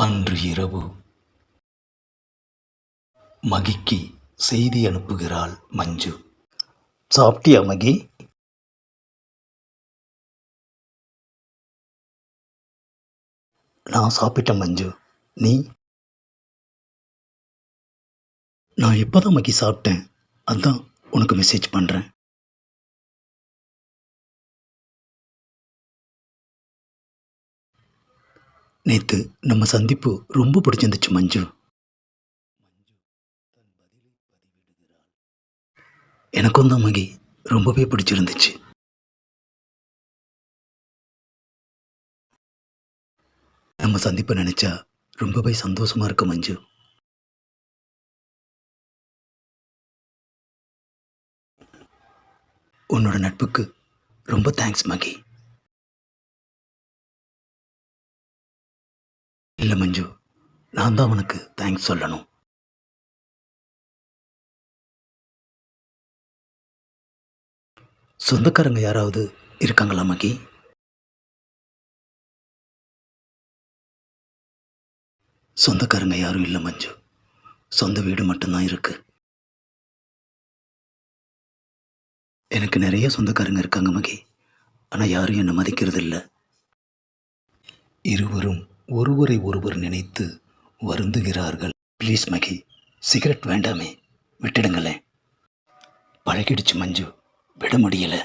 அன்று இரவு. மகிக்கு செய்தி அனுப்புகிறாள் மஞ்சு. சாப்பிட்டியா மகி? நான் சாப்பிட்டேன் மஞ்சு. நீ? நான் எப்போதான் மகி சாப்பிட்டேன்? அதான் உனக்கு மெசேஜ் பண்ணுறேன் நேற்று நம்ம சந்திப்பு ரொம்ப பிடிச்சிருந்துச்சு மஞ்சு. எனக்கும் தான் மகி ரொம்பவே பிடிச்சிருந்துச்சு. நம்ம சந்திப்பை நினைச்சா ரொம்பவே சந்தோஷமா இருக்கு மஞ்சு. உன்னோட நட்புக்கு ரொம்ப தேங்க்ஸ் மகி. இல்லை மஞ்சு நான் தான் உனக்கு தேங்க்ஸ் சொல்லணும். சொந்தக்காரங்க யாராவது இருக்காங்களா மகி? சொந்தக்காரங்க யாரும் இல்லை மஞ்சு. சொந்த வீடு மட்டும்தான் இருக்கு. எனக்கு நிறைய சொந்தக்காரங்க இருக்காங்க மகி. ஆனால் யாரும் என்னை மதிக்கிறது இல்லை இருவரும் ஒருவரை ஒருவர் நினைத்து வருந்துகிறார்கள். ப்ளீஸ் மகி சிகரெட் வேண்டாமே. விட்டுடுங்களேன். பழகிடுச்சு மஞ்சு. விட முடியலை.